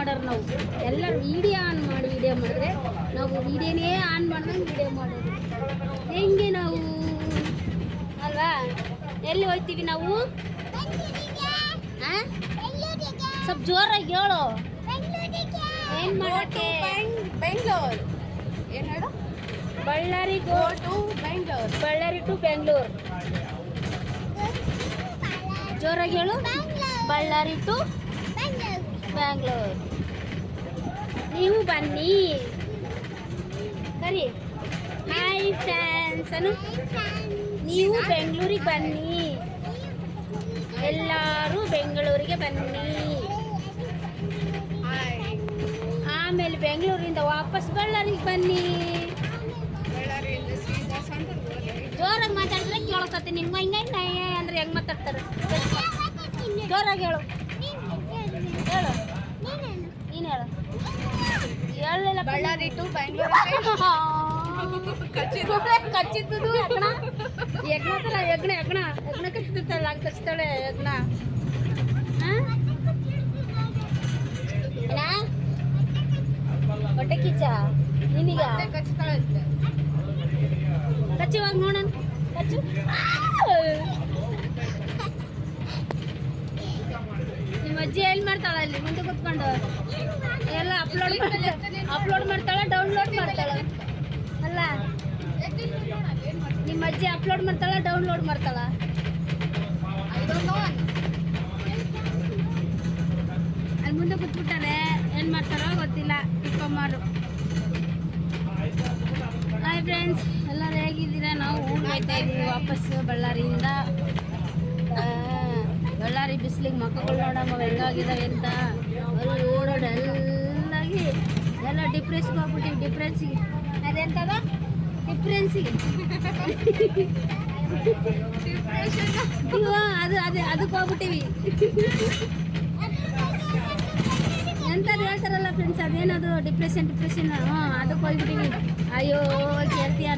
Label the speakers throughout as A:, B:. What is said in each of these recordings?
A: ಮಾಡೋರು ನಾವು. ಎಲ್ಲರೂ ವಿಡಿಯೋ ಆನ್ ಮಾಡಿ ವಿಡಿಯೋ ಮಾಡಿದ್ರೆ ನಾವು ವೀಡಿಯೋನೇ ಆನ್ ಮಾಡ್ದಂಗೆ ವಿಡಿಯೋ ಮಾಡೋದು. ಹೆಂಗೆ ನಾವು? ಅಲ್ವಾ? ಎಲ್ಲಿ ಹೋಗ್ತೀವಿ ನಾವು? ಸ್ವಲ್ಪ ಜೋರಾಗಿ ಹೇಳು. ಏನು ಮಾಡೋಕ್ಕೆ?
B: ಬೆಂಗಳೂರು. ಏನು ಹೇಳು?
A: Ballari
B: go
A: go
B: to Bengaluru.
A: Ballari to Bengaluru. ಜೋರಾಗಿ ಹೇಳು. ಬಳ್ಳಾರಿ ಟು ಬ್ಯಾಂಗ್ಳೂರ್ ನೀವು ಬನ್ನಿ. ಸರಿ ಹಾಯ್ ಫ್ಯಾನ್ಸ್ ಅನು? ನೀವು ಬೆಂಗಳೂರಿಗೆ ಬನ್ನಿ. ಎಲ್ಲರೂ ಬೆಂಗಳೂರಿಗೆ ಬನ್ನಿ. ಆಮೇಲೆ ಬೆಂಗಳೂರಿಂದ ವಾಪಸ್ ಬಳ್ಳಾರಿಗೆ ಬನ್ನಿ. ಜೋರಾಗಿ ಮಾತಾಡಿದ್ರೆ ಕೇಳಕತ್ತೆ ನಿಮ್ಮ ಹಿಂಗೆ ಅಂದ್ರೆ ಹೆಂಗೆ ಮಾತಾಡ್ತಾರೆ? ಜೋರಾಗಿ ಹೇಳು. ಹೇಳು ನೀನು ಹೇಳು ಹೇಳಲಿಲ್ಲ
B: ಬಳ್ಳಾರಿ ಟು ಬೆಂಗಳೂರು
A: ಕಚ್ಚಿದ್ದು. ಯಜ್ಞ. ಯಜ್ಞ ತರ ಯಜ್ಞ ಯಜ್ಞ. ಯಜ್ಞ ಕಚ್ಚಿತ್ತಲ್ಲ ಹಂಗೆ ಕಚ್ತಾಳೆ ಯಜ್ಞ. ಹೊಟ್ಟೆ ಕಿಚ್ಚ ನಿನಗ? ಕಚ್ಚುವಾಗ ನೋಡೋಣ. ಕಚ್ಚು ನಿಮ್ಮ ಅಜ್ಜಿ ಎಲ್ಲಿ ಮಾಡ್ತಾಳ ಅಲ್ಲಿ, ಮುಂದೆ ಕುತ್ಕೊಂಡು. ಎಲ್ಲ ಅಪ್ಲೋಡ್ ಅಪ್ಲೋಡ್ ಮಾಡ್ತಾಳ ಡೌನ್ಲೋಡ್ ಮಾಡ್ತಾಳ. ಅಲ್ಲ, ನಿಮ್ಮ ಅಜ್ಜಿ ಅಪ್ಲೋಡ್ ಮಾಡ್ತಾಳ ಡೌನ್ಲೋಡ್ ಮಾಡ್ತಾಳ? ಅಲ್ಲಿ ಮುಂದೆ ಕುತ್ಬಿಟ್ಟಾಳೆ, ಏನು ಮಾಡ್ತಾರೋ ಗೊತ್ತಿಲ್ಲ ಇಪ್ಪಮ್ಮಾರು ಹಾಯ್ ಫ್ರೆಂಡ್ಸ್ ಎಲ್ಲರೂ ಹೇಗಿದ್ದೀರಾ? ನಾವು ಹೋಗ್ತಾ ಇದ್ದೀವಿ ವಾಪಸ್ ಬಳ್ಳಾರಿಯಿಂದ. ಬಳ್ಳಾರಿ ಬಿಸಿಲಿಗೆ ಮಕ್ಕಳು ನೋಡಮ್ಮ ಹೆಂಗಾಗಿದ್ದಾವೆ ಅಂತ. ಅಲ್ಲಿ ಓಡೋಡು ಎಲ್ಲಾಗಿ ಎಲ್ಲ ಡಿಪ್ರೆಸ್ಗೆ ಹೋಗ್ಬಿಟ್ಟಿವಿ ಡಿಪ್ರೆನ್ಸಿಗೆ ಅದೆಂತದ? ಡಿಪ್ರೆನ್ಸಿಗೆ ಇವ ಅದು, ಅದೇ, ಅದಕ್ಕೆ ಹೋಗ್ಬಿಟ್ಟಿವಿ. ಎಂಥದ್ದು ಹೇಳ್ತಾರಲ್ಲ ಫ್ರೆಂಡ್ಸ್ ಅದೇನದು ಡಿಪ್ರೆಷನ್ ಡಿಪ್ರೆಷನ್ ಹ್ಞೂ ಅದಕ್ಕೆ ಹೋಗ್ಬಿಟ್ಟಿವಿ. ಅಯ್ಯೋ, ಕೇಳ್ತೀಯ?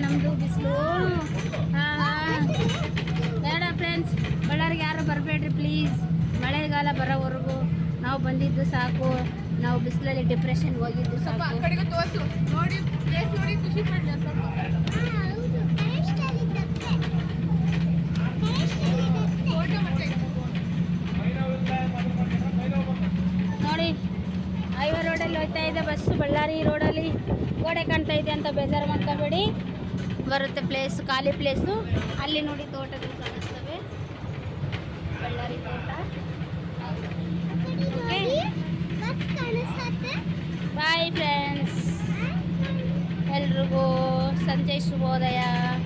A: ಮಳೆಗಾಲ ಬರೋವರೆಗೂ ನಾವು ಬಂದಿದ್ದು ಸಾಕು. ನಾವು ಬಿಸಿಲಲ್ಲಿ ಡಿಪ್ರೆಷನ್ ಹೋಗಿದ್ದು
B: ಸ್ವಲ್ಪ ಆ ನೋಡಿ ಪ್ಲೇಸ್ ನೋಡಿ ಖುಷಿ ಪಡ್ಲಿ ಸ್ವಲ್ಪ. ಫೋಟೋ ಮತ್ತೆ.
A: ನೋಡಿ ಹೈವೇ ರೋಡಲ್ಲಿ ಹೋಗ್ತಾ ಇದೆ ಬಸ್ಸು ಬಳ್ಳಾರಿ ರೋಡಲ್ಲಿ ಗೋಡೆ ಕಾಣ್ತಾ ಇದೆ ಅಂತ ಬೇಜಾರು ಮಾಡ್ಕೋಬೇಡಿ. ಬರುತ್ತೆ ಪ್ಲೇಸ್ ಖಾಲಿ ಪ್ಲೇಸು ಅಲ್ಲಿ ನೋಡಿ ತೋಟಗಳು ಕಾಣಿಸ್ತವೆ. ಬಳ್ಳಾರಿ ತೋಟ. そうだよ。